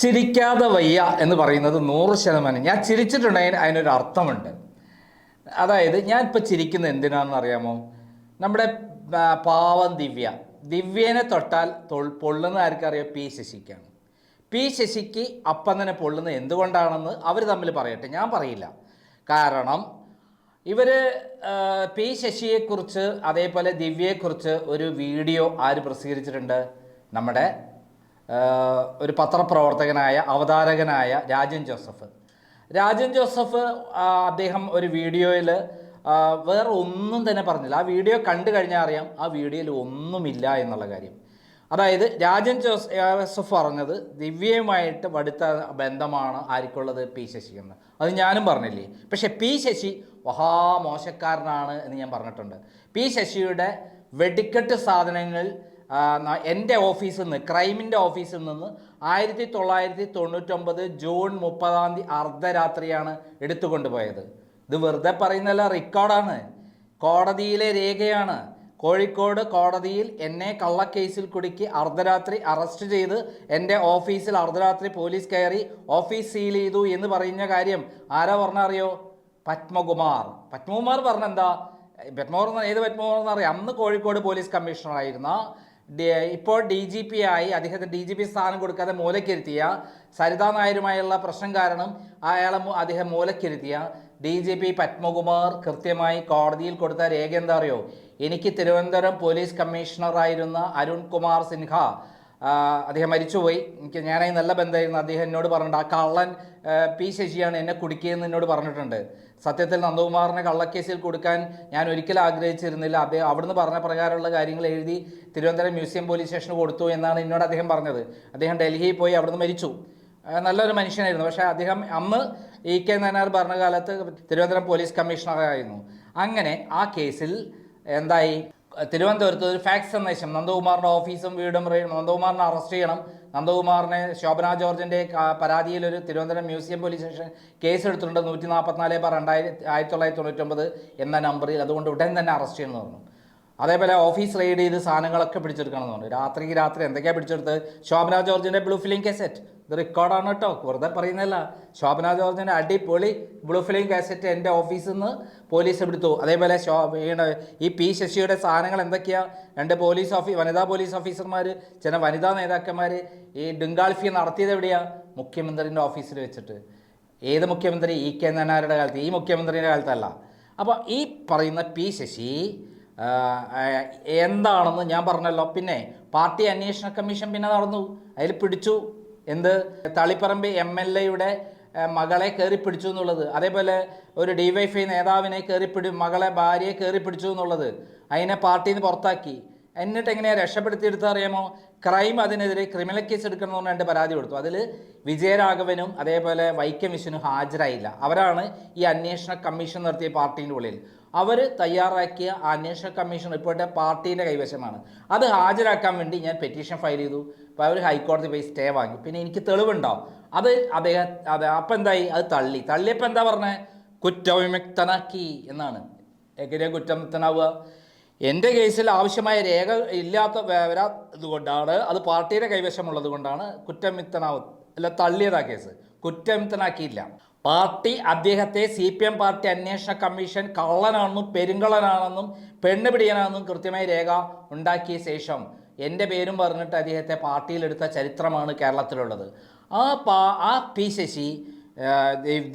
ചിരിക്കാതെ വയ്യ എന്ന് പറയുന്നത് നൂറ് ശതമാനം. ഞാൻ ചിരിച്ചിട്ടുണ്ടെങ്കിൽ അതിനൊരു അർത്ഥമുണ്ട്. അതായത് ഞാൻ ഇപ്പോൾ ചിരിക്കുന്നത് എന്തിനാണെന്ന് അറിയാമോ? നമ്മുടെ പാവം ദിവ്യ. ദിവ്യനെ തൊട്ടാൽ പൊള്ളുന്ന ആർക്കറിയാം? പി ശശിക്കാണ്. പി ശശിക്ക് അപ്പം തന്നെ പൊള്ളുന്നത് എന്തുകൊണ്ടാണെന്ന് അവർ തമ്മിൽ പറയട്ടെ. ഞാൻ പറയില്ല. കാരണം ഇവർ പി ശശിയെക്കുറിച്ച് അതേപോലെ ദിവ്യയെക്കുറിച്ച് ഒരു വീഡിയോ ആര് പ്രസിദ്ധീകരിച്ചിട്ടുണ്ട്? നമ്മുടെ ഒരു പത്രപ്രവർത്തകനായ അവതാരകനായ രാജൻ ജോസഫ്. രാജൻ ജോസഫ് അദ്ദേഹം ഒരു വീഡിയോയിൽ വേറെ ഒന്നും തന്നെ പറഞ്ഞില്ല. ആ വീഡിയോ കണ്ടു കഴിഞ്ഞാൽ അറിയാം ആ വീഡിയോയിൽ ഒന്നുമില്ല എന്നുള്ള കാര്യം. അതായത് രാജൻ ജോസഫ് പറഞ്ഞത് ദിവ്യയുമായിട്ട് വടുത്ത ബന്ധമാണ് ആർക്കുള്ളത് പി ശശി എന്ന്. അത് ഞാനും പറഞ്ഞില്ലേ? പക്ഷേ പി ശശി മഹാമോശക്കാരനാണ് എന്ന് ഞാൻ പറഞ്ഞിട്ടുണ്ട്. പി ശശിയുടെ വെടിക്കെട്ട് ന- എന്റെ ഓഫീസിൽ നിന്ന് ക്രൈമിന്റെ ഓഫീസിൽ നിന്ന് ആയിരത്തി തൊള്ളായിരത്തി തൊണ്ണൂറ്റൊമ്പത് ജൂൺ മുപ്പതാം തീയതി അർദ്ധരാത്രിയാണ് എടുത്തുകൊണ്ടുപോയത്. ഇത് വെറുതെ പറയുന്നല്ല റെക്കോർഡാണ്. കോടതിയിലെ രേഖയാണ്. കോഴിക്കോട് കോടതിയിൽ എന്നെ കള്ളക്കേസിൽ കുടുക്കി അർദ്ധരാത്രി അറസ്റ്റ് ചെയ്ത് എന്റെ ഓഫീസിൽ അർദ്ധരാത്രി പോലീസ് കയറി ഓഫീസ് സീൽ ചെയ്തു എന്ന് പറയുന്ന കാര്യം ആരാ പറഞ്ഞറിയോ? പത്മകുമാർ. പത്മകുമാർ പറഞ്ഞെന്താ? പത്മകുമാർ ഏത് പത്മകുമാർ എന്നറിയാം അന്ന് കോഴിക്കോട് പോലീസ് ഡി- ഇപ്പോൾ ഡി ജി പി ആയി അദ്ദേഹത്തിന് ഡി ജി പി സ്ഥാനം കൊടുക്കാതെ മൂലക്കിരുത്തിയ സരിതാ നായരുമായുള്ള പ്രശ്നം കാരണം അയാളെ അദ്ദേഹം മൂലക്കിരുത്തിയ ഡി ജി പി പത്മകുമാർ കൃത്യമായി കോടതിയിൽ കൊടുത്ത രേഖ എന്താ അറിയോ? എനിക്ക് തിരുവനന്തപുരം പോലീസ് കമ്മീഷണറായിരുന്ന അരുൺ കുമാർ സിൻഹ അദ്ദേഹം മരിച്ചുപോയി. എനിക്ക് ഞാനായി നല്ല ബന്ധമായിരുന്നു. അദ്ദേഹം എന്നോട് പറഞ്ഞിട്ടുണ്ട് ആ കള്ളൻ പി ശശിയാണ് എന്നെ കുടിക്കുകയെന്ന് എന്നോട് പറഞ്ഞിട്ടുണ്ട്. സത്യത്തിൽ നന്ദകുമാറിനെ കള്ളക്കേസിൽ കൊടുക്കാൻ ഞാൻ ഒരിക്കലും ആഗ്രഹിച്ചിരുന്നില്ല. അദ്ദേഹം അവിടുന്ന് പറഞ്ഞ പ്രകാരമുള്ള കാര്യങ്ങൾ എഴുതി തിരുവനന്തപുരം മ്യൂസിയം പോലീസ് സ്റ്റേഷന് കൊടുത്തു എന്നാണ് എന്നോട് അദ്ദേഹം പറഞ്ഞത്. അദ്ദേഹം ഡൽഹിയിൽ പോയി അവിടുന്ന് മരിച്ചു. നല്ലൊരു മനുഷ്യനായിരുന്നു. പക്ഷേ അദ്ദേഹം അന്ന് ഇ കെ നായനാർ ഭരണകാലത്ത് തിരുവനന്തപുരം പോലീസ് കമ്മീഷണറായിരുന്നു. അങ്ങനെ ആ കേസിൽ എന്തായി? തിരുവനന്തപുരത്ത് ഒരു ഫാക്സ് സന്ദേശം. നന്ദകുമാറിന്റെ ഓഫീസും വീടും നന്ദകുമാറിനെ അറസ്റ്റ് ചെയ്യണം. നന്ദകുമാറിനെ ശോഭന ജോർജിന്റെ പരാതിയിൽ ഒരു Thiruvananthapuram museum police station case എടുത്തിട്ടുണ്ട് നൂറ്റി നാൽപ്പത്തിനാല് ബാർ രണ്ടായിരത്തി ആയിരത്തി തൊള്ളായിരത്തി തൊണ്ണൂറ്റൊമ്പത് എന്ന നമ്പറിൽ. അതുകൊണ്ട് ഉടൻ തന്നെ അറസ്റ്റ് ചെയ്യണമെന്ന് പറഞ്ഞു. അതേപോലെ ഓഫീസ് റെയ്ഡ് ചെയ്ത് സാധനങ്ങളൊക്കെ പിടിച്ചെടുക്കണം എന്ന് പറഞ്ഞു. രാത്രിക്ക് രാത്രി എന്തൊക്കെയാണ് പിടിച്ചെടുത്ത് ശോഭന ജോർജിന്റെ ബ്ലൂ ഫിലിം കാസറ്റ് ഇത് റെക്കോർഡാണ് കേട്ടോ. വെറുതെ പറയുന്നതല്ല. ശോഭന ജോർജിന്റെ അടിപൊളി ബ്ലൂ ഫിലിം കാസറ്റ് എന്റെ ഓഫീസിൽ നിന്ന് പോലീസ് എടുത്തു അതേപോലെ ശോ ഈ പി ശശിയുടെ സാധനങ്ങൾ എന്തൊക്കെയാണ് രണ്ട് പോലീസ് ഓഫീ വനിതാ പോലീസ് ഓഫീസർമാർ ചില വനിതാ നേതാക്കന്മാർ ഈ ഡിങ്കാൾഫി നടത്തിയത് എവിടെയാണ് മുഖ്യമന്ത്രിന്റെ ഓഫീസിൽ വെച്ചിട്ട്. ഏത് മുഖ്യമന്ത്രി? ഇ കെ നായനാരുടെ കാലത്ത്. ഈ മുഖ്യമന്ത്രിയുടെ കാലത്തല്ല. അപ്പോൾ ഈ പറയുന്ന പി ശശി എന്താണെന്ന് ഞാൻ പറഞ്ഞല്ലോ. പിന്നെ പാർട്ടി അന്വേഷണ കമ്മീഷൻ പിന്നെ നടന്നു. അതിൽ പിടിച്ചു. എന്ത്? തളിപ്പറമ്പ് എം എൽ എയുടെ മകളെ കയറി പിടിച്ചു എന്നുള്ളത്. അതേപോലെ ഒരു ഡിവൈഫൈ നേതാവിനെ കയറി പിടി മകളെ ഭാര്യയെ കയറി പിടിച്ചു എന്നുള്ളത്. അതിനെ പാർട്ടിയിൽ നിന്ന് പുറത്താക്കി. എന്നിട്ട് എങ്ങനെയാണ് രക്ഷപ്പെടുത്തിയെടുത്താൽ അറിയാമോ? ക്രൈം അതിനെതിരെ ക്രിമിനൽ കേസ് എടുക്കണം എന്ന് രണ്ട് പരാതി കൊടുത്തു. അതിൽ വിജയരാഘവനും അതേപോലെ വൈക്കം വിശ്വനും ഹാജരായില്ല. അവരാണ് ഈ അന്വേഷണ കമ്മീഷൻ നടത്തിയ പാർട്ടീന്റെ ഉള്ളിൽ. അവർ തയ്യാറാക്കിയ അന്വേഷണ കമ്മീഷൻ റിപ്പോർട്ട് പാർട്ടീന്റെ കൈവശമാണ്. അത് ഹാജരാക്കാൻ വേണ്ടി ഞാൻ പെറ്റീഷൻ ഫയൽ ചെയ്തു. അപ്പോൾ അവർ ഹൈക്കോടതി പോയി സ്റ്റേ വാങ്ങി. പിന്നെ എനിക്ക് തെളിവുണ്ടാവും. അത് അദ്ദേഹം അതെ അപ്പം എന്തായി? അത് തള്ളി. തള്ളിയപ്പോൾ എന്താ പറഞ്ഞത് കുറ്റവിമുക്തനാക്കി എന്നാണ്. എങ്ങനെയാണ് കുറ്റവിമുക്തനാവുക? എന്റെ കേസിൽ ആവശ്യമായ രേഖ ഇല്ലാത്ത വരാത്തത് കൊണ്ടാണ് അത് പാർട്ടിയുടെ കൈവശമുള്ളത് കൊണ്ടാണ് കുറ്റവിമുക്തനാവ് അല്ല തള്ളിയതാ കേസ്. കുറ്റവിമുക്തനാക്കിയില്ല. പാർട്ടി അദ്ദേഹത്തെ സി പി എം പാർട്ടി അന്വേഷണ കമ്മീഷൻ കള്ളനാണെന്നും പെരുങ്കള്ളനാണെന്നും പെണ്ണ് പിടിയനാണെന്നും കൃത്യമായി രേഖ ഉണ്ടാക്കിയ ശേഷം എന്റെ പേരും പറഞ്ഞിട്ട് അദ്ദേഹത്തെ പാർട്ടിയിലെടുത്ത ചരിത്രമാണ് കേരളത്തിലുള്ളത്. ആ പാ ആ പി ശശി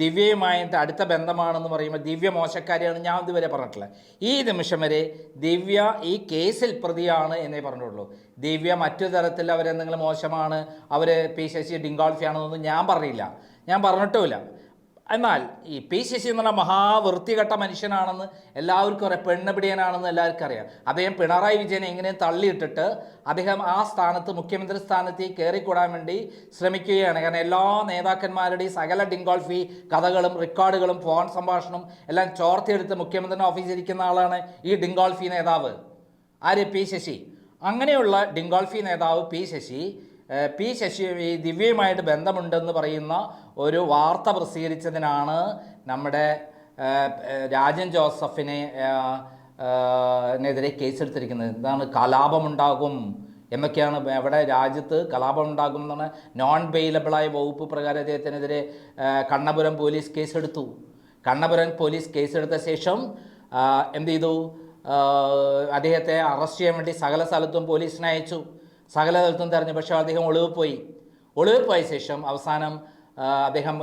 ദിവ്യയുമായിട്ട് അടുത്ത ബന്ധമാണെന്ന് പറയുമ്പോൾ ദിവ്യ മോശക്കാരിയാണ് ഞാൻ ഇതുവരെ പറഞ്ഞിട്ടില്ല. ഈ നിമിഷം വരെ ദിവ്യ ഈ കേസിൽ പ്രതിയാണ് എന്നേ പറഞ്ഞിട്ടുള്ളൂ ദിവ്യ മറ്റു തരത്തിൽ അവരെന്തെങ്കിലും മോശമാണ് അവർ പി ശശി ഡിങ്കോൾഫിയാണെന്നൊന്നും ഞാൻ പറഞ്ഞില്ല. ഞാൻ പറഞ്ഞിട്ടുമില്ല. എന്നാൽ ഈ പി ശശി എന്ന് പറഞ്ഞ മഹാവൃത്തികെട്ട മനുഷ്യനാണെന്ന് എല്ലാവർക്കും അറിയാം. പെണ്ണുപിടിയനാണെന്ന് എല്ലാവർക്കും അറിയാം. അദ്ദേഹം പിണറായി വിജയനെ എങ്ങനെയും തള്ളിയിട്ടിട്ട് അദ്ദേഹം ആ സ്ഥാനത്ത് മുഖ്യമന്ത്രി സ്ഥാനത്തേക്ക് കയറിക്കൂടാൻ വേണ്ടി ശ്രമിക്കുകയാണ്. കാരണം എല്ലാ നേതാക്കന്മാരുടെയും സകല ഡിങ്കോൾഫി കഥകളും റെക്കോർഡുകളും ഫോൺ സംഭാഷണവും എല്ലാം ചോർത്തിയെടുത്ത് മുഖ്യമന്ത്രിയുടെ ഓഫീസിൽ ഇരിക്കുന്ന ആളാണ് ഈ ഡിങ്കോൾഫി നേതാവ്. ആര്? പി ശശി. അങ്ങനെയുള്ള ഡിങ്കോൾഫി നേതാവ് പി ശശി പി ശശി ദിവ്യയുമായിട്ട് ബന്ധമുണ്ടെന്ന് പറയുന്ന ഒരു വാർത്ത പ്രസിദ്ധീകരിച്ചതിനാണ് നമ്മുടെ രാജൻ ജോസഫിനെ എതിരെ കേസെടുത്തിരിക്കുന്നത്. എന്താണ് കലാപമുണ്ടാകും. എന്നൊക്കെയാണ് എവിടെ രാജ്യത്ത് കലാപം ഉണ്ടാകുമെന്നാണ് നോൺ ബെയിലബിളായ വകുപ്പ് പ്രകാരം അദ്ദേഹത്തിനെതിരെ കണ്ണപുരം പോലീസ് കേസെടുത്തു. കണ്ണപുരം പോലീസ് കേസെടുത്ത ശേഷം എന്ത് ചെയ്തു? അദ്ദേഹത്തെ അറസ്റ്റ് ചെയ്യാൻ വേണ്ടി സകല സ്ഥലത്തും പോലീസിനെ അയച്ചു. സകല സ്ഥലത്തും തെരഞ്ഞു. പക്ഷേ അദ്ദേഹം ഒളിവ് പോയി ഒളിവ് പോയ ശേഷം അവസാനം അദ്ദേഹം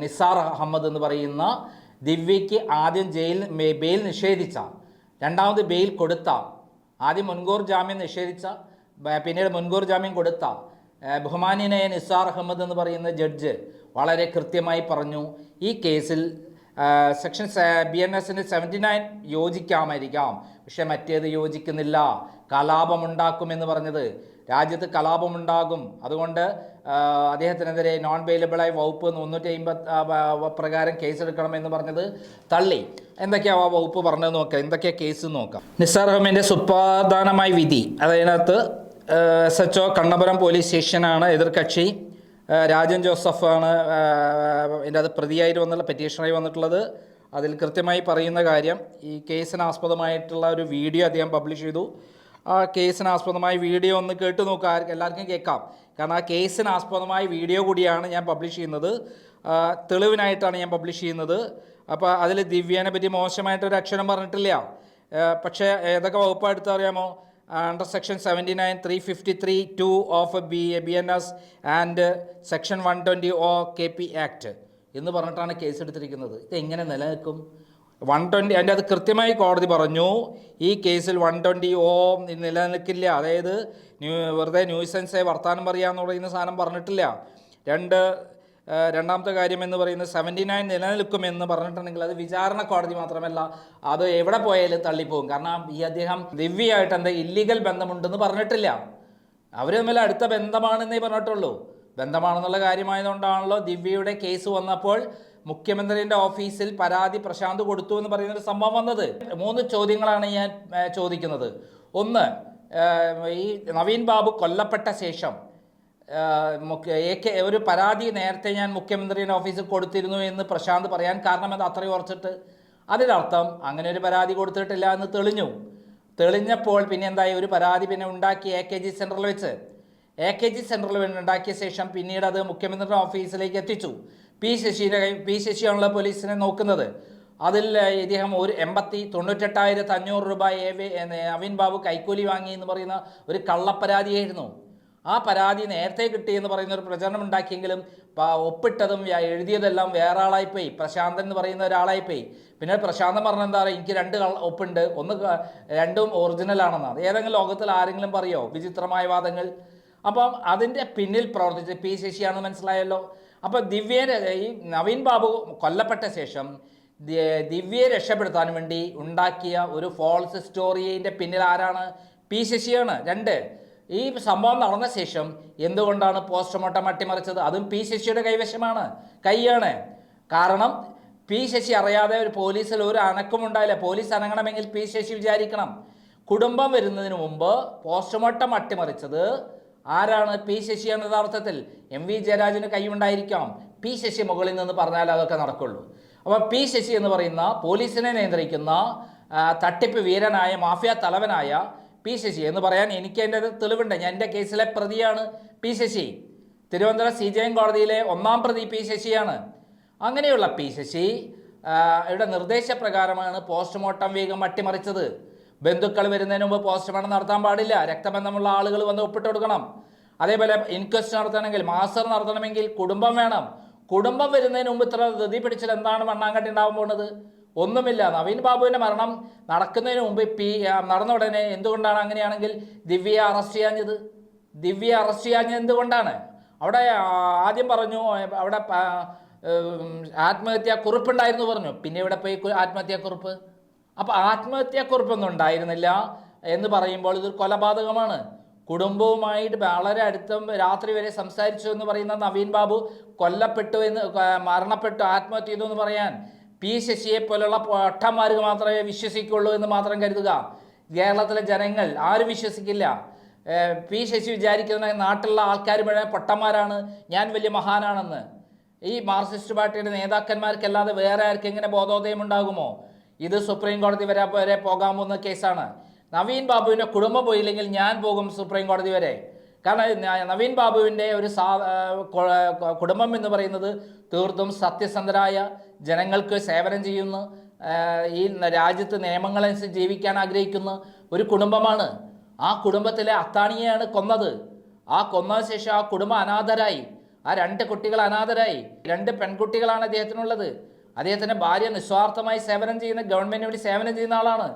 നിസാർ അഹമ്മദ് എന്ന് പറയുന്ന ദിവ്യയ്ക്ക് ആദ്യം ജയിൽ ബെയിൽ നിഷേധിച്ച രണ്ടാമത് ബെയിൽ കൊടുത്ത ആദ്യം മുൻകൂർ ജാമ്യം നിഷേധിച്ച പിന്നീട് മുൻകൂർ ജാമ്യം കൊടുത്ത ആ, നിസാർ അഹമ്മദ് എന്ന് പറയുന്ന ജഡ്ജ് വളരെ കൃത്യമായി പറഞ്ഞു ഈ കേസിൽ സെക്ഷൻ ബി എൻ എസിന് സെവന്റി നയൻ യോജിക്കാമായിരിക്കാം. പക്ഷേ മറ്റേത് യോജിക്കുന്നില്ല. കലാപമുണ്ടാക്കുമെന്ന് പറഞ്ഞത് രാജ്യത്ത് കലാപമുണ്ടാകും. അതുകൊണ്ട് അദ്ദേഹത്തിനെതിരെ നോൺ വെയിലബിളായ വകുപ്പ് മുന്നൂറ്റി അമ്പത് പ്രകാരം കേസെടുക്കണമെന്ന് പറഞ്ഞത് തള്ളി. എന്തൊക്കെയാണ് ആ വകുപ്പ് പറഞ്ഞത് നോക്കാം. എന്തൊക്കെയാണ് കേസ് നോക്കാം. നിസാർ അഹമ്മദിന്റെ സുപ്രധാനമായ വിധി. അതിനകത്ത് S H O Kannapuram police സ്റ്റേഷനാണ് എതിർകക്ഷി. രാജൻ ജോസഫാണ് ഇതിന്റെ അത് പ്രതിയായിട്ട് വന്നുള്ള പെറ്റീഷനായി വന്നിട്ടുള്ളത്. അതിൽ കൃത്യമായി പറയുന്ന കാര്യം ഈ കേസിന് ആസ്പദമായിട്ടുള്ള ഒരു വീഡിയോ അദ്ദേഹം പബ്ലിഷ് ചെയ്തു. കേസിന് ആസ്പദമായ വീഡിയോ ഒന്ന് കേട്ടു നോക്കുക എല്ലാവർക്കും കേൾക്കാം. കാരണം ആ കേസിന് ആസ്പദമായ വീഡിയോ കൂടിയാണ് ഞാൻ പബ്ലിഷ് ചെയ്യുന്നത്. തെളിവിനായിട്ടാണ് ഞാൻ പബ്ലിഷ് ചെയ്യുന്നത്. അപ്പോൾ അതിൽ ദിവ്യേനെ പറ്റി മോശമായിട്ടൊരു അക്ഷരം പറഞ്ഞിട്ടില്ല. പക്ഷേ ഏതൊക്കെ വകുപ്പ് എടുത്ത് അറിയാമോ? Under section seventy nine three fifty three two of B B N S and section one twenty O K P act എന്ന് പറഞ്ഞിട്ടാണ് കേസ് എടുത്തിരിക്കുന്നത്. ഇത് എങ്ങനെ നിലനിൽക്കും? വൺ ട്വന്റി അതിന്റെ അത് കൃത്യമായി കോടതി പറഞ്ഞു ഈ കേസിൽ വൺ ട്വന്റി ഓ നിലനിൽക്കില്ല. അതായത് ന്യൂ വെറുതെ ന്യൂസൻസെ വർത്താനം പറയാമെന്ന് പറയുന്ന സാധനം പറഞ്ഞിട്ടില്ല. രണ്ട് രണ്ടാമത്തെ കാര്യം എന്ന് പറയുന്നത് സെവന്റി നയൻ നിലനിൽക്കുമെന്ന് പറഞ്ഞിട്ടുണ്ടെങ്കിൽ അത് വിചാരണ കോടതി മാത്രമല്ല അത് എവിടെ പോയാലും തള്ളിപ്പോകും. കാരണം ഈ അദ്ദേഹം ദിവ്യയായിട്ട് എന്താ ഇല്ലീഗൽ ബന്ധമുണ്ടെന്ന് പറഞ്ഞിട്ടില്ല. അവർ തമ്മിൽ അടുത്ത ബന്ധമാണെന്നേ പറഞ്ഞിട്ടുള്ളൂ. ബന്ധമാണെന്നുള്ള കാര്യമായതുകൊണ്ടാണല്ലോ ദിവ്യയുടെ കേസ് വന്നപ്പോൾ മുഖ്യമന്ത്രിയുടെ ഓഫീസിൽ പരാതി പ്രശാന്ത് കൊടുത്തു എന്ന് പറയുന്ന ഒരു സംഭവം വന്നത്. മൂന്ന് ചോദ്യങ്ങളാണ് ഞാൻ ചോദിക്കുന്നത്. ഒന്ന് ഈ നവീൻ ബാബു കൊല്ലപ്പെട്ട ശേഷം ഒരു പരാതി നേരത്തെ ഞാൻ മുഖ്യമന്ത്രിയുടെ ഓഫീസിൽ കൊടുത്തിരുന്നു എന്ന് പ്രശാന്ത് പറയാൻ കാരണം എന്താ അത്രയും ഉറച്ചിട്ട് അതിനർത്ഥം അങ്ങനെ ഒരു പരാതി കൊടുത്തിട്ടില്ല എന്ന് തെളിഞ്ഞു. തെളിഞ്ഞപ്പോൾ പിന്നെ എന്തായി? ഒരു പരാതി പിന്നെ ഉണ്ടാക്കി എ കെ ജി സെന്ററിൽ വെച്ച്. എ കെ ജി സെന്ററിൽ ഉണ്ടാക്കിയ ശേഷം പിന്നീട് അത് മുഖ്യമന്ത്രിയുടെ ഓഫീസിലേക്ക് എത്തിച്ചു. പി ശശിയുടെ പി ശശിയാണല്ലോ പോലീസിനെ നോക്കുന്നത്. അതിൽ ഇദ്ദേഹം ഒരു എൺപത്തി തൊണ്ണൂറ്റെട്ടായിരത്തി അഞ്ഞൂറ് രൂപ എ വി അവിൻ ബാബു കൈക്കൂലി വാങ്ങി എന്ന് പറയുന്ന ഒരു കള്ളപ്പരാതിയായിരുന്നു. ആ പരാതി നേരത്തെ കിട്ടിയെന്ന് പറയുന്ന ഒരു പ്രചരണം ഉണ്ടാക്കിയെങ്കിലും ഒപ്പിട്ടതും എഴുതിയതെല്ലാം വേറെ ആളായിപ്പോയി പ്രശാന്തൻ എന്ന് പറയുന്ന ഒരാളായിപ്പോയി. പിന്നെ പ്രശാന്തൻ പറഞ്ഞ എന്താ പറയുക എനിക്ക് രണ്ട് ഒപ്പുണ്ട്. ഒന്ന് രണ്ടും ഒറിജിനൽ ആണെന്നാണ് ഏതെങ്കിലും ലോകത്തിൽ ആരെങ്കിലും പറയോ? വിചിത്രമായ വാദങ്ങൾ. അപ്പം അതിന്റെ പിന്നിൽ പ്രവർത്തിച്ച് പി ശശിയാണെന്ന് മനസ്സിലായല്ലോ. അപ്പം ദിവ്യയെ ഈ നവീൻ ബാബു കൊല്ലപ്പെട്ട ശേഷം ദിവ്യയെ രക്ഷപ്പെടുത്താൻ വേണ്ടി ഉണ്ടാക്കിയ ഒരു ഫോൾസ് സ്റ്റോറിന്റെ പിന്നിൽ ആരാണ്? പി ശശിയാണ്. രണ്ട് ഈ സംഭവം നടന്ന ശേഷം എന്തുകൊണ്ടാണ് പോസ്റ്റ്മോർട്ടം അട്ടിമറിച്ചത്? അതും പി ശശിയുടെ കൈവശമാണ് കൈയാണ്. കാരണം പി ശശി അറിയാതെ ഒരു പോലീസിൽ ഒരു അനക്കം ഉണ്ടായില്ല. പോലീസ് അനങ്ങണമെങ്കിൽ പി ശശി വിചാരിക്കണം. കുടുംബം വരുന്നതിന് മുമ്പ് പോസ്റ്റ്മോർട്ടം അട്ടിമറിച്ചത് ആരാണ് പി ശശി എന്ന യഥാർത്ഥത്തിൽ? എം വി ജയരാജന് കൈയുണ്ടായിരിക്കാം. പി ശശി മുകളിൽ നിന്ന് പറഞ്ഞാൽ അതൊക്കെ നടക്കുള്ളൂ. അപ്പോൾ പി ശശി എന്ന് പറയുന്ന പോലീസിനെ നിയന്ത്രിക്കുന്ന തട്ടിപ്പ് വീരനായ മാഫിയ തലവനായ പി ശശി. എന്ന് പറയാൻ എനിക്ക് എന്റെ തെളിവുണ്ട്. ഞാൻ എന്റെ കേസിലെ പ്രതിയാണ് P Sasi. Thiruvananthapuram C J M കോടതിയിലെ ഒന്നാം പ്രതി പി ശശിയാണ്. അങ്ങനെയുള്ള പി ശശി ഇവിടെ നിർദ്ദേശപ്രകാരമാണ് പോസ്റ്റ്മോർട്ടം വേഗം അട്ടിമറിച്ചത്. ബന്ധുക്കൾ വരുന്നതിന് മുമ്പ് പോസ്റ്റ്മോർട്ടം നടത്താൻ പാടില്ല. രക്തബന്ധമുള്ള ആളുകൾ വന്ന് ഒപ്പിട്ട് കൊടുക്കണം. അതേപോലെ ഇൻക്വസ്റ്റ് നടത്തണമെങ്കിൽ മാസ്റ്റർ നടത്തണമെങ്കിൽ കുടുംബം വേണം. കുടുംബം വരുന്നതിന് മുമ്പ് ഇത്ര ധൃതി പിടിച്ചാൽ എന്താണ് മണ്ണാങ്കട്ടി ഉണ്ടാവാൻ പോകുന്നത്? ഒന്നുമില്ല. നവീൻ ബാബുവിന്റെ മരണം നടക്കുന്നതിന് മുമ്പ് പി നടന്ന ഉടനെ എന്തുകൊണ്ടാണ് അങ്ങനെയാണെങ്കിൽ ദിവ്യയെ അറസ്റ്റ് ചെയ്യാഞ്ഞത്? ദിവ്യയെ അറസ്റ്റ് ചെയ്യാഞ്ഞത് എന്തുകൊണ്ടാണ്? അവിടെ ആദ്യം പറഞ്ഞു അവിടെ ആത്മഹത്യാ കുറിപ്പുണ്ടായിരുന്നു പറഞ്ഞു. പിന്നെ ഇവിടെ പോയി ആത്മഹത്യാ കുറിപ്പ് അപ്പോൾ ആത്മഹത്യാക്കുറിപ്പൊന്നും ഉണ്ടായിരുന്നില്ല എന്ന് പറയുമ്പോൾ ഇതൊരു കൊലപാതകമാണ്. കുടുംബവുമായിട്ട് വളരെ അടുത്തും രാത്രി വരെ സംസാരിച്ചു എന്ന് പറയുന്ന നവീൻ ബാബു കൊല്ലപ്പെട്ടു എന്ന് മരണപ്പെട്ടു ആത്മഹത്യ ചെയ്തു എന്ന് പറയാൻ. പി ശശിയെ പോലുള്ള പൊട്ടന്മാർക്ക് മാത്രമേ വിശ്വസിക്കുള്ളൂ എന്ന് മാത്രം കരുതുക. കേരളത്തിലെ ജനങ്ങൾ ആരും വിശ്വസിക്കില്ല. പി ശശി വിചാരിക്കുന്ന നാട്ടിലുള്ള ആൾക്കാർ മുഴുവൻ പൊട്ടന്മാരാണ്. ഞാൻ വലിയ മഹാനാണെന്ന്. ഈ മാർക്സിസ്റ്റ് പാർട്ടിയുടെ നേതാക്കന്മാർക്കല്ലാതെ വേറെ ആർക്കെങ്ങനെ ബോധോദയം ഉണ്ടാകുമോ ഇത് സുപ്രീം കോടതി വരെ വരെ പോകാൻ പോകുന്ന കേസാണ്. നവീൻ ബാബുവിന്റെ കുടുംബം പോയില്ലെങ്കിൽ ഞാൻ പോകും സുപ്രീം കോടതി വരെ. കാരണം നവീൻ ബാബുവിന്റെ ഒരു സാ കുടുംബം എന്ന് പറയുന്നത് തീർത്തും സത്യസന്ധരായ ജനങ്ങൾക്ക് സേവനം ചെയ്യുന്ന. ഈ രാജ്യത്ത് നിയമങ്ങളനുസരിച്ച് ജീവിക്കാൻ ആഗ്രഹിക്കുന്ന ഒരു കുടുംബമാണ്. ആ കുടുംബത്തിലെ അത്താണിയെയാണ് കൊന്നത്. ആ കൊന്ന ശേഷം ആ കുടുംബം അനാഥരായി. ആ രണ്ട് കുട്ടികൾ അനാഥരായി. രണ്ട് പെൺകുട്ടികളാണ് അദ്ദേഹത്തിനുള്ളത് അദ്ദേഹത്തിന്റെ ഭാര്യ നിസ്വാർത്ഥമായി സേവനം ചെയ്യുന്ന ഗവൺമെന്റിന് വേണ്ടി സേവനം ചെയ്യുന്ന ആളാണ്.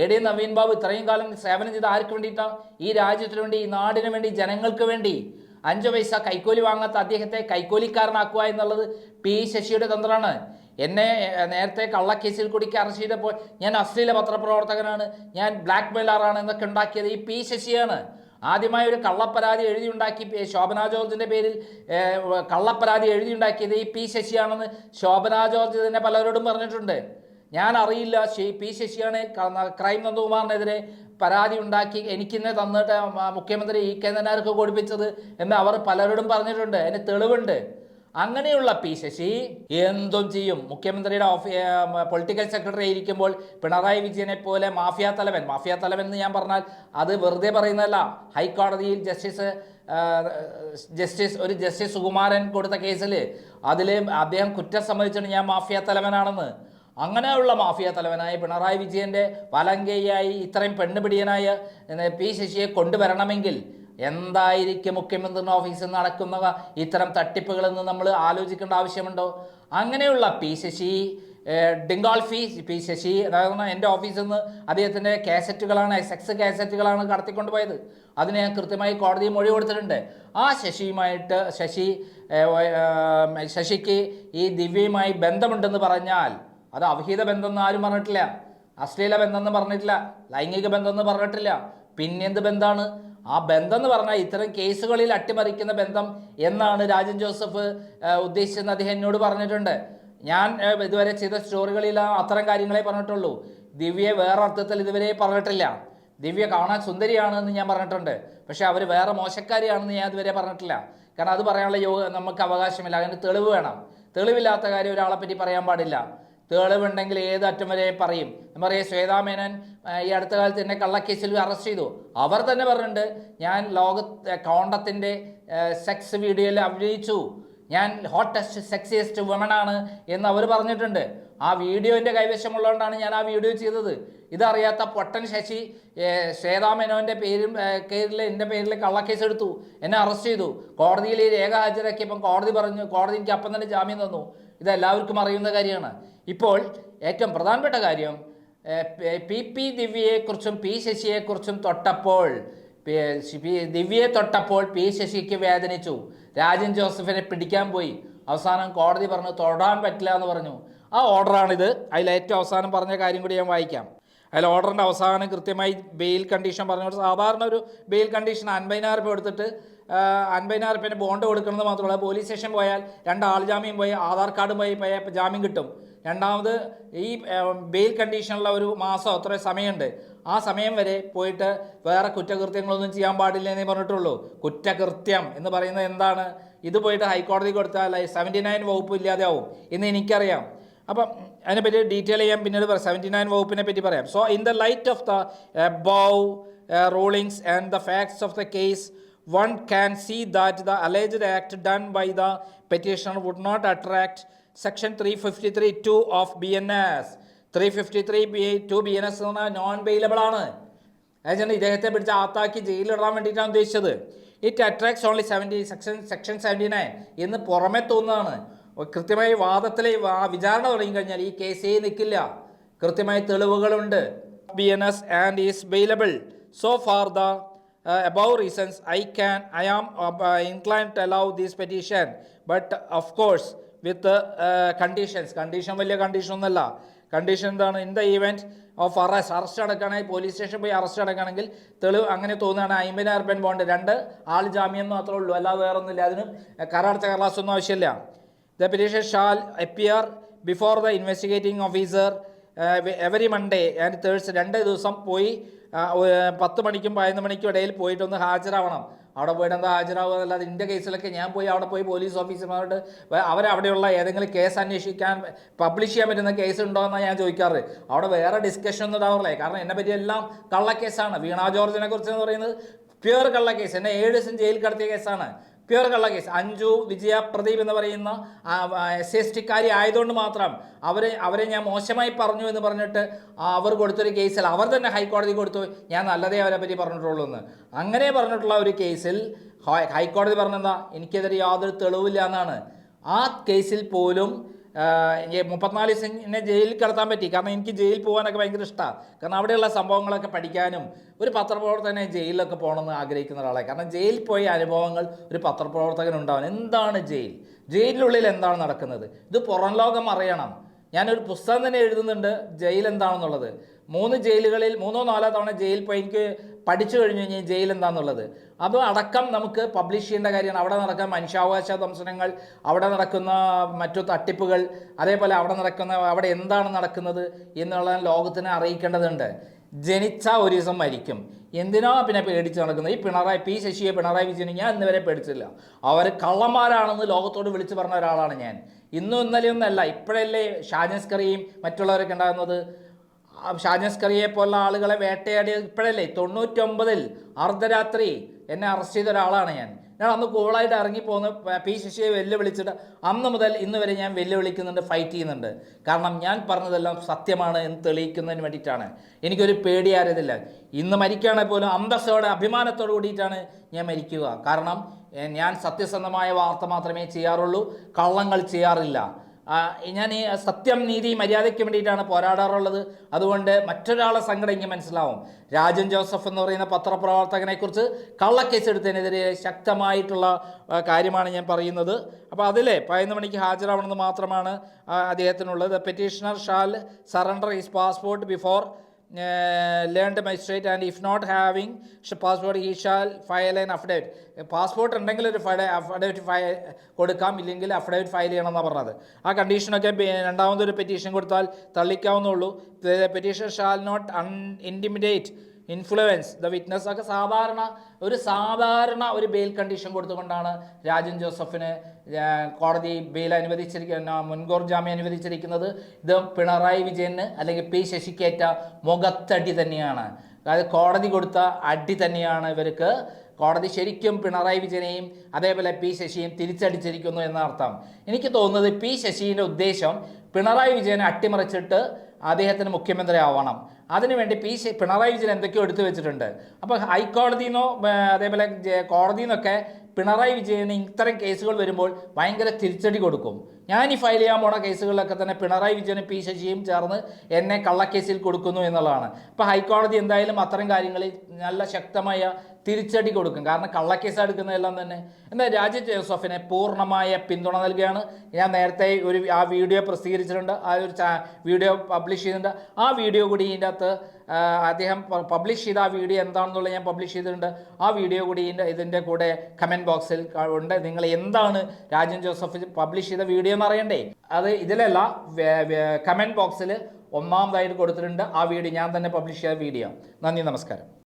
എ ഡി നവീൻ ബാബു ഇത്രയും കാലം സേവനം ചെയ്ത് ആർക്ക് വേണ്ടിയിട്ടാണ് ഈ രാജ്യത്തിന് വേണ്ടി ഈ നാടിന് വേണ്ടി ജനങ്ങൾക്ക് വേണ്ടി. അഞ്ച് പൈസ കൈക്കൂലി വാങ്ങാത്ത അദ്ദേഹത്തെ കൈക്കൂലിക്കാരനാക്കുക എന്നുള്ളത് പി ശശിയുടെ തന്ത്രമാണ്. എന്നെ നേരത്തെ കള്ളക്കേസിൽ കുടിക്ക് അറസ്റ്റ് ചെയ്തപ്പോൾ ഞാൻ അശ്ലീല പത്രപ്രവർത്തകനാണ് ഞാൻ ബ്ലാക്ക് മെയിലറാണ് എന്നൊക്കെ ഉണ്ടാക്കിയത് ഈ പി ശശിയാണ്. ആദ്യമായി ഒരു കള്ളപ്പരാതി എഴുതിയുണ്ടാക്കി ശോഭന ജോർജിന്റെ പേരിൽ കള്ളപ്പരാതി എഴുതിയുണ്ടാക്കിയത് ഈ പി ശശിയാണെന്ന് ശോഭന ജോർജ് തന്നെ പലരോടും പറഞ്ഞിട്ടുണ്ട്. ഞാൻ അറിയില്ല പി ശശിയാണ് ക്രൈം നന്ദകുമാറിനെതിരെ പരാതി ഉണ്ടാക്കി എനിക്കിന്നെ തന്നിട്ട് മുഖ്യമന്ത്രി ഇ കെ നന്നാർക്ക് കൊടുപ്പിച്ചത് എന്ന് അവർ പലരോടും പറഞ്ഞിട്ടുണ്ട്. അതിന് തെളിവുണ്ട്. അങ്ങനെയുള്ള പി ശശി എന്തും ചെയ്യും. മുഖ്യമന്ത്രിയുടെ പൊളിറ്റിക്കൽ സെക്രട്ടറി ആയിരിക്കുമ്പോൾ പിണറായി വിജയനെ പോലെ മാഫിയ തലവൻ മാഫിയ തലവൻ എന്ന് ഞാൻ പറഞ്ഞാൽ അത് വെറുതെ പറയുന്നതല്ല. ഹൈക്കോടതിയിൽ ജസ്റ്റിസ് ജസ്റ്റിസ് ഒരു ജസ്റ്റിസ് സുകുമാരൻ കൊടുത്ത കേസിൽ അതിൽ അദ്ദേഹം കുറ്റം സമ്മതിച്ചിട്ട് ഞാൻ മാഫിയ തലവനാണെന്ന്. അങ്ങനെയുള്ള മാഫിയ തലവനായ പിണറായി വിജയന്റെ വലങ്കയായി ഇത്രയും പെണ്ണുപിടിയനായ പി ശശിയെ കൊണ്ടുവരണമെങ്കിൽ എന്തായിരിക്കും മുഖ്യമന്ത്രിയുടെ ഓഫീസിൽ നടക്കുന്നവ? ഇത്തരം തട്ടിപ്പുകളെന്ന് നമ്മൾ ആലോചിക്കേണ്ട ആവശ്യമുണ്ടോ? അങ്ങനെയുള്ള പി ശശി ഡിങ്കോൾഫി പി ശശി അതായത് എന്റെ ഓഫീസിൽ നിന്ന് അദ്ദേഹത്തിന്റെ കാസറ്റുകളാണ് സെക്സ് കാസറ്റുകളാണ് കടത്തിക്കൊണ്ടുപോയത്. അതിന് ഞാൻ കൃത്യമായി കോടതി മൊഴി കൊടുത്തിട്ടുണ്ട്. ആ ശശിയുമായിട്ട് ശശി ശശിക്ക് ഈ ദിവ്യയുമായി ബന്ധമുണ്ടെന്ന് പറഞ്ഞാൽ അത് അവിഹിത ബന്ധം എന്ന് ആരും പറഞ്ഞിട്ടില്ല. അശ്ലീല ബന്ധം എന്ന് പറഞ്ഞിട്ടില്ല. ലൈംഗിക ബന്ധം എന്ന് പറഞ്ഞിട്ടില്ല. പിന്നെന്ത് ബന്ധമാണ്? ആ ബന്ധം എന്ന് പറഞ്ഞാൽ ഇത്തരം കേസുകളിൽ അട്ടിമറിക്കുന്ന ബന്ധം എന്നാണ് രാജൻ ജോസഫ് ഉദ്ദേശിച്ചെന്ന് അദ്ദേഹം എന്നോട് പറഞ്ഞിട്ടുണ്ട്. ഞാൻ ഇതുവരെ ചെയ്ത സ്റ്റോറികളിൽ അത്തരം കാര്യങ്ങളെ പറഞ്ഞിട്ടുള്ളൂ. ദിവ്യയെ വേറെ അർത്ഥത്തിൽ ഇതുവരെ പറഞ്ഞിട്ടില്ല. ദിവ്യ കാണാൻ സുന്ദരിയാണെന്ന് ഞാൻ പറഞ്ഞിട്ടുണ്ട്. പക്ഷെ അവർ വേറെ മോശക്കാരിയാണെന്ന് ഞാൻ ഇതുവരെ പറഞ്ഞിട്ടില്ല. കാരണം അത് പറയാനുള്ള യോഗ നമുക്ക് അവകാശമില്ല. അതിന് തെളിവ് വേണം. തെളിവില്ലാത്ത കാര്യം ഒരാളെ പറ്റി പറയാൻ പാടില്ല. തെളിവുണ്ടെങ്കിൽ ഏത് അറ്റം വരെ പറയും. പറയും ശ്വേതാമേനൻ ഈ അടുത്ത കാലത്ത് എന്നെ കള്ളക്കേസിൽ അറസ്റ്റ് ചെയ്തു. അവർ തന്നെ പറഞ്ഞിട്ടുണ്ട് ഞാൻ ലോക കോണ്ടത്തിന്റെ സെക്സ് വീഡിയോയിൽ അഭിനയിച്ചു. ഞാൻ ഹോട്ടസ്റ്റ് സെക്സിയസ്റ്റ് വുമൺ ആണ് എന്ന് അവർ പറഞ്ഞിട്ടുണ്ട്. ആ വീഡിയോന്റെ കൈവശമുള്ളതുകൊണ്ടാണ് ഞാൻ ആ വീഡിയോ ചെയ്തത്. ഇതറിയാത്ത പൊട്ടൻ ശശി ശ്വേതാമേനോന്റെ പേരും പേരിൽ എന്റെ പേരിൽ കള്ളക്കേസ് എടുത്തു. എന്നെ അറസ്റ്റ് ചെയ്തു. കോടതിയിൽ രേഖ ഹാജരാക്കിയപ്പം കോടതി പറഞ്ഞു കോടതി എനിക്ക് അപ്പം തന്നെ ജാമ്യം തന്നു. ഇതെല്ലാവർക്കും അറിയുന്ന കാര്യമാണ്. ഇപ്പോൾ ഏറ്റവും പ്രധാനപ്പെട്ട കാര്യം പി- പി ദിവ്യയെക്കുറിച്ചും പി ശശിയെക്കുറിച്ചും തൊട്ടപ്പോൾ ദിവ്യയെ തൊട്ടപ്പോൾ പി ശശിക്ക് വേദനിച്ചു. രാജൻ ജോസഫിനെ പിടിക്കാൻ പോയി. അവസാനം കോടതി പറഞ്ഞു തൊടാൻ പറ്റില്ല എന്ന് പറഞ്ഞു. ആ ഓർഡറാണിത്. അതിൽ ഏറ്റവും അവസാനം പറഞ്ഞ കാര്യം കൂടി ഞാൻ വായിക്കാം. അതിൽ ഓർഡറിന്റെ അവസാനം കൃത്യമായി ബെയിൽ കണ്ടീഷൻ പറഞ്ഞു സാധാരണ ഒരു ബെയിൽ കണ്ടീഷൻ അൻപതിനായിരം രൂപ എടുത്തിട്ട് അൻപതിനായിരം റുപ്യന്റെ ബോണ്ട് കൊടുക്കണമെന്ന് മാത്രമല്ല പോലീസ് സ്റ്റേഷൻ പോയാൽ രണ്ട് ആൾ ജാമ്യം പോയി ആധാർ കാർഡും പോയി ജാമ്യം കിട്ടും. രണ്ടാമത് ഈ ബെയിൽ കണ്ടീഷനുള്ള ഒരു മാസം അത്ര സമയമുണ്ട്. ആ സമയം വരെ പോയിട്ട് വേറെ കുറ്റകൃത്യങ്ങളൊന്നും ചെയ്യാൻ പാടില്ല എന്നേ പറഞ്ഞിട്ടുള്ളൂ. കുറ്റകൃത്യം എന്ന് പറയുന്നത് എന്താണ്? ഇത് പോയിട്ട് ഹൈക്കോടതി കൊടുത്താൽ സെവന്റി നയൻ വകുപ്പ് ഇല്ലാതെയാവും എന്ന് എനിക്കറിയാം. അപ്പം അതിനെപ്പറ്റി ഡീറ്റെയിൽ ചെയ്യാം പിന്നീട് പറയാം. സെവന്റി നയൻ വകുപ്പിനെ പറ്റി പറയാം. So in the light of the above rulings and the facts of the case one can see that the alleged act done by the petitioner would not attract section 353 2 of BNS 353 B two B N S എന്ന് പറഞ്ഞാൽ non bailable ആണ്. അതായത് ഇദ്ദേഹത്തെ പിടിച്ച് ആത്താക്കി ജയിലിടാൻ വേണ്ടിയിട്ടാണ് ഉദ്ദേശിച്ചത്. It attracts only seventy section section seventy nine എന്ന് പുറമെ തോന്നുന്നതാണ്. കൃത്യമായി വാദത്തിലെ വിചാരണ തുടങ്ങി കഴിഞ്ഞാൽ ഈ കേസേ നിൽക്കില്ല. കൃത്യമായി തെളിവുകളുണ്ട്. B N S and is bailable so far the above reasons i can i am uh, inclined to allow this petition. But of course with uh, conditions. Condition വലിയ കണ്ടീഷൻ ഒന്നല്ല കണ്ടീഷൻ എന്താണ്? In the event of arrest arrest അടക്കുകയാണെങ്കിൽ police station പോയി arrest അടക്കുകയാണെങ്കിൽ തെളിവ് അങ്ങനെ തോന്നുകയാണ്. അമ്പതിനായിരം രൂപ ബോണ്ട് രണ്ട് ആൾ ജാമ്യം മാത്രമേ ഉള്ളൂ. അല്ലാതെ വേറെ ഒന്നുമില്ല അതിന് കരാർച്ച കടലാസൊന്നും ആവശ്യമില്ല. The petition shall appear before the investigating officer every Monday and Thursday രണ്ട് ദിവസം പോയി പത്ത് മണിക്കും പതിനൊന്ന് മണിക്കും ഇടയിൽ പോയിട്ടൊന്ന് ഹാജരാവണം. അവിടെ പോയിട്ട് എന്താ ഹാജരാവുക അല്ലാതെ എന്റെ കേസിലൊക്കെ ഞാൻ പോയി അവിടെ പോയി പോലീസ് ഓഫീസർമാരോട് അവരവിടെയുള്ള ഏതെങ്കിലും കേസ് അന്വേഷിക്കാൻ പബ്ലിഷ് ചെയ്യാൻ പറ്റുന്ന കേസ് ഉണ്ടോ എന്നാണ് ഞാൻ ചോദിക്കാറ്. അവിടെ വേറെ ഡിസ്കഷൻ ഒന്നും ഉണ്ടാവില്ലേ കാരണം എന്നെ പറ്റി എല്ലാം കള്ളക്കേസാണ്. വീണ ജോർജിനെ കുറിച്ച് എന്ന് പറയുന്നത് പ്യുവർ കള്ളക്കേസ്. എന്നെ ഏഴ് ദിവസം ജയിലിൽ കടത്തിയ കേസാണ്. പ്യുവർ കള്ള കേസ് അഞ്ജു വിജയ പ്രദീപ് എന്ന് പറയുന്ന എസ് എസ് ടിക്കാരി ആയതുകൊണ്ട് മാത്രം അവരെ അവരെ ഞാൻ മോശമായി പറഞ്ഞു എന്ന് പറഞ്ഞിട്ട് അവർ കൊടുത്തൊരു കേസിൽ അവർ തന്നെ ഹൈക്കോടതി കൊടുത്തു. ഞാൻ നല്ലതേ അവരെ പറ്റി പറഞ്ഞിട്ടുള്ളൂ എന്ന്. അങ്ങനെ പറഞ്ഞിട്ടുള്ള ഒരു കേസിൽ ഹൈക്കോടതി പറഞ്ഞെന്താ? എനിക്കെതിരെ യാതൊരു തെളിവില്ല എന്നാണ്. ആ കേസിൽ പോലും മുപ്പത്തിനാല് ദിവസം ജയിലിൽ കിടത്താൻ പറ്റി. കാരണം എനിക്ക് ജയിലിൽ പോകാനൊക്കെ ഭയങ്കര ഇഷ്ടമാണ് കാരണം അവിടെയുള്ള സംഭവങ്ങളൊക്കെ പഠിക്കാനും ഒരു പത്രപ്രവർത്തകനെ ജയിലിലൊക്കെ പോകണമെന്ന് ആഗ്രഹിക്കുന്ന ഒരാളെ കാരണം ജയിലിൽ പോയ അനുഭവങ്ങൾ ഒരു പത്രപ്രവർത്തകൻ ഉണ്ടാവാൻ എന്താണ് ജയിൽ? ജയിലിനുള്ളിൽ എന്താണ് നടക്കുന്നത്? ഇത് പുറം ലോകം അറിയണം. ഞാനൊരു പുസ്തകം തന്നെ എഴുതുന്നുണ്ട്. ജയിൽ എന്താണെന്നുള്ളത്. മൂന്ന് ജയിലുകളിൽ മൂന്നോ നാലോ തവണ ജയിൽ പോയി എനിക്ക് പഠിച്ചു കഴിഞ്ഞു കഴിഞ്ഞാൽ ജയിൽ എന്താണെന്നുള്ളത്. അത് അടക്കം നമുക്ക് പബ്ലിഷ് ചെയ്യേണ്ട കാര്യമാണ്. അവിടെ നടക്കുന്ന മനുഷ്യാവകാശ ദംശനങ്ങൾ അവിടെ നടക്കുന്ന മറ്റു തട്ടിപ്പുകൾ അതേപോലെ അവിടെ നടക്കുന്ന അവിടെ എന്താണ് നടക്കുന്നത് എന്നുള്ള ലോകത്തിനെ അറിയിക്കേണ്ടതുണ്ട്. ജനിച്ച ഒരു ദിവസം മരിക്കും. എന്തിനാ പിന്നെ പേടിച്ച് നടക്കുന്നത്? ഈ പിണറായി പി ശശിയെ പിണറായി വിജയനെ ഞാൻ ഇന്നുവരെ പേടിച്ചില്ല. അവർ കള്ളന്മാരാണെന്ന് ലോകത്തോട് വിളിച്ചു പറഞ്ഞ ഒരാളാണ് ഞാൻ. ഇന്നും ഇന്നലെയൊന്നല്ല ഇപ്പോഴല്ലേ ഷാജൻസ്കറിയും മറ്റുള്ളവരൊക്കെ ഉണ്ടാകുന്നത്. ഷാജൻസ്കറിയെ പോലുള്ള ആളുകളെ വേട്ടയാടി ഇപ്പോഴല്ലേ തൊണ്ണൂറ്റൊമ്പതിൽ അർദ്ധരാത്രി എന്നെ അറസ്റ്റ് ചെയ്ത ഒരാളാണ് ഞാൻ. ഞാൻ അന്ന് കൂളായിട്ട് ഇറങ്ങിപ്പോന്ന് പി ശശിയെ വെല്ലുവിളിച്ചിട്ട് അന്ന് മുതൽ ഇന്ന് വരെ ഞാൻ വെല്ലുവിളിക്കുന്നുണ്ട് ഫൈറ്റ് ചെയ്യുന്നുണ്ട്. കാരണം ഞാൻ പറഞ്ഞതെല്ലാം സത്യമാണ് എന്ന് തെളിയിക്കുന്നതിന് വേണ്ടിയിട്ടാണ്. എനിക്കൊരു പേടിയാരതില്ല ഇന്ന് മരിക്കുകയാണെങ്കിൽ പോലും അന്തസ്സോടെ അഭിമാനത്തോട് കൂടിയിട്ടാണ് ഞാൻ മരിക്കുക. കാരണം ഞാൻ സത്യസന്ധമായ വാർത്ത മാത്രമേ ചെയ്യാറുള്ളൂ കള്ളങ്ങൾ ചെയ്യാറില്ല. ഞാൻ ഈ സത്യം നീതി മര്യാദയ്ക്ക് വേണ്ടിയിട്ടാണ് പോരാടാറുള്ളത്. അതുകൊണ്ട് മറ്റൊരാളെ സങ്കടം എനിക്ക് മനസ്സിലാവും. രാജൻ ജോസഫ് എന്ന് പറയുന്ന പത്രപ്രവർത്തകനെക്കുറിച്ച് കള്ളക്കേസ് എടുത്തതിനെതിരെ ശക്തമായിട്ടുള്ള കാര്യമാണ് ഞാൻ പറയുന്നത്. അപ്പോൾ അതിലെ പതിനൊന്ന് മണിക്ക് ഹാജരാവണമെന്ന് മാത്രമാണ് അദ്ദേഹത്തിനുള്ളത്. Petitioner shall surrender his passport before learned magistrate and if not having passport he shall file an affidavit passport ഉണ്ടെങ്കിൽ ഒരു ഫയൽ അഫിഡേവിറ്റ് ഫയൽ കൊടുക്കാം. ഇല്ലെങ്കിൽ അഫിഡേവിറ്റ് ഫയൽ ചെയ്യണമെന്നാണ് പറഞ്ഞത്. ആ കണ്ടീഷനൊക്കെ രണ്ടാമതൊരു പെറ്റീഷൻ കൊടുത്താൽ തള്ളിക്കാവുന്നുള്ളൂ petition shall not and intimidate influence the witness ഒക്കെ സാധാരണ ഒരു സാധാരണ ഒരു ബെയിൽ കണ്ടീഷൻ കൊടുത്തുകൊണ്ടാണ് രാജൻ ജോസഫിന് കോടതി ബെയിൽ അനുവദിച്ചിരിക്കുന്ന മുൻകൂർ ജാമ്യം അനുവദിച്ചിരിക്കുന്നത് ഇത് പിണറായി വിജയന് അല്ലെങ്കിൽ പി ശശിക്കേറ്റ മുഖത്തടി തന്നെയാണ്. അതായത് കോടതി കൊടുത്ത അടി തന്നെയാണ് ഇവർക്ക്. കോടതി ശരിക്കും പിണറായി വിജയനെയും അതേപോലെ പി ശശിയും തിരിച്ചടിച്ചിരിക്കുന്നു എന്നർത്ഥം എനിക്ക് തോന്നുന്നത് പി ശശിയുടെ ഉദ്ദേശം പിണറായി വിജയനെ അട്ടിമറിച്ചിട്ട് അദ്ദേഹത്തിന് മുഖ്യമന്ത്രി ആവണം. അതിനുവേണ്ടി പി സി പിണറായി വിജയൻ എന്തൊക്കെയോ എടുത്തു വെച്ചിട്ടുണ്ട്. അപ്പോൾ ഹൈക്കോടതിയിൽ നിന്നോ അതേപോലെ കോടതിയിൽ നിന്നൊക്കെ പിണറായി വിജയന് ഇത്തരം കേസുകൾ വരുമ്പോൾ ഭയങ്കര തിരിച്ചടി കൊടുക്കും. ഞാൻ ഈ ഫയൽ ചെയ്യാൻ പോണ കേസുകളിലൊക്കെ തന്നെ പിണറായി വിജയനും പി ശശിയും ചേർന്ന് എന്നെ കള്ളക്കേസിൽ കൊടുക്കുന്നു എന്നുള്ളതാണ്. ഇപ്പം ഹൈക്കോടതി എന്തായാലും അത്തരം കാര്യങ്ങളിൽ നല്ല ശക്തമായ തിരിച്ചടി കൊടുക്കും. കാരണം കള്ളക്കേസ് എടുക്കുന്നതെല്ലാം തന്നെ എന്നാൽ രാജു ജോസഫിനെ പൂർണമായ പിന്തുണ നൽകുകയാണ്. ഞാൻ നേരത്തെ ഒരു ആ വീഡിയോ പ്രസിദ്ധീകരിച്ചിട്ടുണ്ട്. ആ ഒരു വീഡിയോ പബ്ലിഷ് ചെയ്തിട്ടുണ്ട് ആ വീഡിയോ കൂടി ഇതിന്റെ അകത്ത് അദ്ദേഹം പബ്ലിഷ് ചെയ്ത ആ വീഡിയോ എന്താണെന്നുള്ളത് ഞാൻ പബ്ലിഷ് ചെയ്തിട്ടുണ്ട്. ആ വീഡിയോ കൂടി ഇതിന്റെ കൂടെ കമന്റ് ബോക്സിൽ ഉണ്ട്. നിങ്ങൾ എന്താണ് രാജൻ ജോസഫ് പബ്ലിഷ് ചെയ്ത വീഡിയോ എന്ന് അറിയണ്ടേ? അത് ഇതിലല്ല കമന്റ് ബോക്സിൽ ഒന്നാമതായിട്ട് കൊടുത്തിട്ടുണ്ട് ആ വീഡിയോ ഞാൻ തന്നെ പബ്ലിഷ് ചെയ്ത വീഡിയോ നന്ദി നമസ്കാരം.